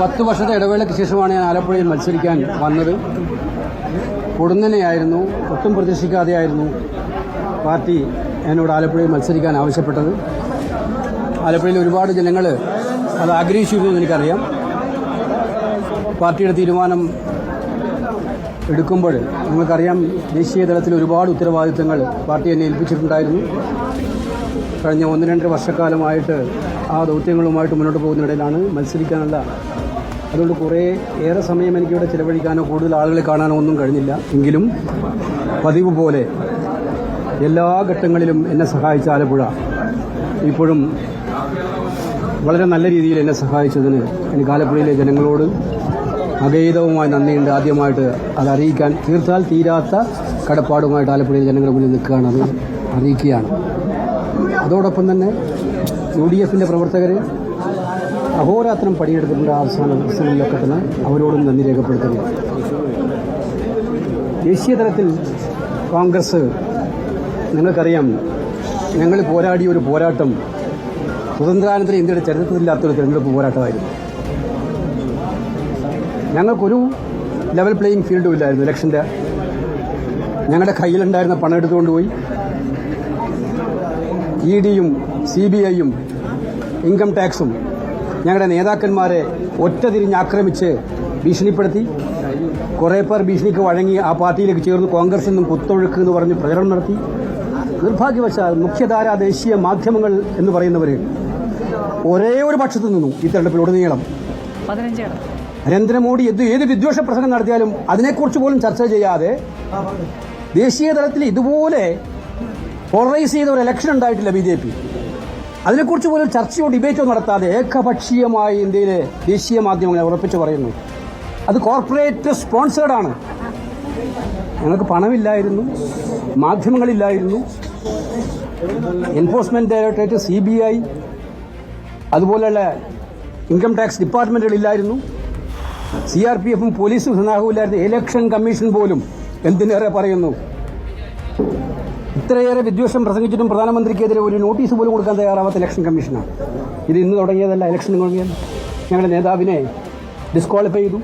പത്ത് വർഷത്തെ ഇടവേളയ്ക്ക് ശേഷമാണ് ഞാൻ ആലപ്പുഴയിൽ മത്സരിക്കാൻ വന്നത്. കൊടുന്നനെയായിരുന്നു ഒട്ടും പ്രതീക്ഷിക്കാതെയായിരുന്നു പാർട്ടി എന്നോട് ആലപ്പുഴയിൽ മത്സരിക്കാൻ ആവശ്യപ്പെട്ടത്. ആലപ്പുഴയിൽ ഒരുപാട് ജനങ്ങൾ അത് ആഗ്രഹിച്ചിരുന്നു എനിക്കറിയാം. പാർട്ടിയുടെ തീരുമാനം എടുക്കുമ്പോൾ നിങ്ങൾക്കറിയാം ദേശീയ തലത്തിൽ ഒരുപാട് ഉത്തരവാദിത്തങ്ങൾ പാർട്ടി എന്നെ ഏൽപ്പിച്ചിട്ടുണ്ടായിരുന്നു. കഴിഞ്ഞ ഒന്ന് രണ്ട് വർഷക്കാലമായിട്ട് ആ ദൗത്യങ്ങളുമായിട്ട് മുന്നോട്ട് പോകുന്നതിനിടയിലാണ് മത്സരിക്കാനുള്ള. അതുകൊണ്ട് കുറേ ഏറെ സമയം എനിക്കിവിടെ ചിലവഴിക്കാനോ കൂടുതൽ ആളുകളെ കാണാനോ ഒന്നും കഴിഞ്ഞില്ല. എങ്കിലും പതിവ് പോലെ എല്ലാ ഘട്ടങ്ങളിലും എന്നെ സഹായിച്ച ആലപ്പുഴ ഇപ്പോഴും വളരെ നല്ല രീതിയിൽ എന്നെ സഹായിച്ചതിന് എനിക്ക് ആലപ്പുഴയിലെ ജനങ്ങളോട് അഗൈതവുമായി നന്ദിയുണ്ട്. ആദ്യമായിട്ട് അത് അറിയിക്കാൻ തീർത്താൽ തീരാത്ത കടപ്പാടുമായിട്ട് ആലപ്പുഴയിലെ ജനങ്ങളുടെ മുന്നിൽ നിൽക്കുകയാണ് അത് അറിയിക്കുകയാണ്. അതോടൊപ്പം തന്നെ യു ഡി എഫിന്റെ പ്രവർത്തകർ അഹോരാത്രം പണിയെടുത്തിട്ടുണ്ട് അവസാന ദിവസങ്ങളിലൊക്കെ തന്നെ അവരോടും നന്ദി രേഖപ്പെടുത്തുന്നു. ദേശീയ തലത്തിൽ കോൺഗ്രസ് നിങ്ങൾക്കറിയാം ഞങ്ങൾ പോരാടിയ ഒരു പോരാട്ടം സ്വതന്ത്രാനന്തര ഇന്ത്യയുടെ ചരിത്രത്തിലില്ലാത്തൊരു തിരഞ്ഞെടുപ്പ് പോരാട്ടമായിരുന്നു. ഞങ്ങൾക്കൊരു ലെവൽ പ്ലേയിങ് ഫീൽഡും ഇല്ലായിരുന്നു ഇലക്ഷന്റെ ഞങ്ങളുടെ കയ്യിലുണ്ടായിരുന്ന പണം എടുത്തുകൊണ്ട് പോയി ഇ ഡിയും സി ബി ഐയും ഇൻകം ടാക്സും ഞങ്ങളുടെ നേതാക്കന്മാരെ ഒറ്റ തിരിഞ്ഞ് ആക്രമിച്ച് ഭീഷണിപ്പെടുത്തി. കുറേ പേർ ഭീഷണിക്ക് വഴങ്ങി ആ പാർട്ടിയിലേക്ക് ചേർന്ന് കോൺഗ്രസിൽ നിന്നും കുത്തൊഴുക്ക് എന്ന് പറഞ്ഞ് പ്രചരണം നടത്തി. നിർഭാഗ്യവശാൽ മുഖ്യധാര ദേശീയ മാധ്യമങ്ങൾ എന്ന് പറയുന്നവർ ഒരേ ഒരു പക്ഷത്തു നിന്നു ഈ തെരഞ്ഞെടുപ്പിൽ ഉടനീളം നരേന്ദ്രമോദി എന്ത് ഏത് വിദ്വേഷ പ്രസംഗം നടത്തിയാലും അതിനെക്കുറിച്ച് പോലും ചർച്ച ചെയ്യാതെ ദേശീയ തലത്തിൽ ഇതുപോലെ പോളറൈസ് ചെയ്ത ഒരു ഇലക്ഷൻ ഉണ്ടായിട്ടില്ല ബി ജെ പി. അതിനെക്കുറിച്ച് പോലും ചർച്ചയോ ഡിബേറ്റോ നടത്താതെ ഏകപക്ഷീയമായി ഇന്ത്യയിലെ ദേശീയ മാധ്യമങ്ങളെ ഉറപ്പിച്ച് പറയുന്നു. അത് കോർപ്പറേറ്റ് സ്പോൺസേഡ് ആണ്. ഞങ്ങൾക്ക് പണമില്ലായിരുന്നു മാധ്യമങ്ങളില്ലായിരുന്നു. Enforcement directorate C B I അതുപോലെയുള്ള ഇൻകം ടാക്സ് ഡിപ്പാർട്ട്മെന്റുകളില്ലായിരുന്നു സി ആർ പി എഫും പോലീസും സന്നാഹവും ഇല്ലായിരുന്നു. ഇലക്ഷൻ കമ്മീഷൻ പോലും എന്തിനേറെ പറയുന്നു? ഇത്രയേറെ വിദ്വേഷം പ്രസംഗിച്ചിട്ടും പ്രധാനമന്ത്രിക്കെതിരെ ഒരു നോട്ടീസ് പോലും കൊടുക്കാൻ തയ്യാറാവാത്ത ഇലക്ഷൻ കമ്മീഷനാണ്. ഇത് ഇന്ന് തുടങ്ങിയതല്ല ഇലക്ഷൻ തുടങ്ങിയത്. ഞങ്ങളുടെ നേതാവിനെ ഡിസ്ക്വാളിഫൈ ചെയ്തു.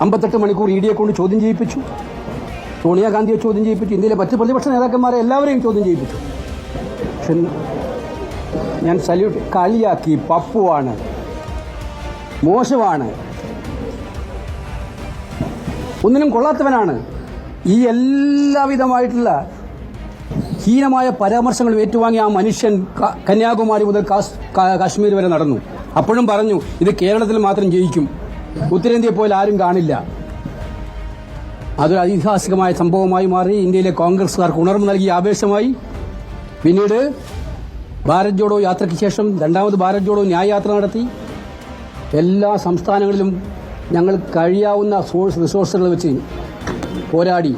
അമ്പത്തെട്ട് മണിക്കൂർ ഇ ഡിയെ കൊണ്ട് ചോദ്യം ചെയ്യിപ്പിച്ചു. സോണിയാഗാന്ധിയെ ചോദ്യം ചെയ്യിപ്പിച്ചു. ഇന്ത്യയിലെ മറ്റ് പ്രതിപക്ഷ നേതാക്കന്മാരെ എല്ലാവരെയും ചോദ്യം ചെയ്യിപ്പിച്ചു. പക്ഷെ ഞാൻ സല്യൂട്ട് കളിയാക്കി പപ്പുവാണ്. മോശമാണ്. ഒന്നിനും കൊള്ളാത്തവനാണ്. ഈ എല്ലാവിധമായിട്ടുള്ള ഹീനമായ പരാമർശങ്ങൾ ഏറ്റുവാങ്ങി ആ മനുഷ്യൻ കന്യാകുമാരി മുതൽ കാശ്മീർ വരെ നടന്നു. അപ്പോഴും പറഞ്ഞു ഇത് കേരളത്തിൽ മാത്രം ജയിക്കും. ഉത്തരേന്ത്യയെ പോലെ ആരും കാണില്ല. അതൊരു ഐതിഹാസികമായ സംഭവമായി മാറി ഇന്ത്യയിലെ കോൺഗ്രസുകാർക്ക് ഉണർവ് നൽകിയ ആവേശമായി. പിന്നീട് ഭാരത് ജോഡോ യാത്രയ്ക്ക് ശേഷം രണ്ടാമത് ഭാരത് ജോഡോ ന്യായയാത്ര നടത്തി. എല്ലാ സംസ്ഥാനങ്ങളിലും ഞങ്ങൾ കഴിയാവുന്ന സോഴ്സ് റിസോഴ്സുകൾ വെച്ച് പോരാടി.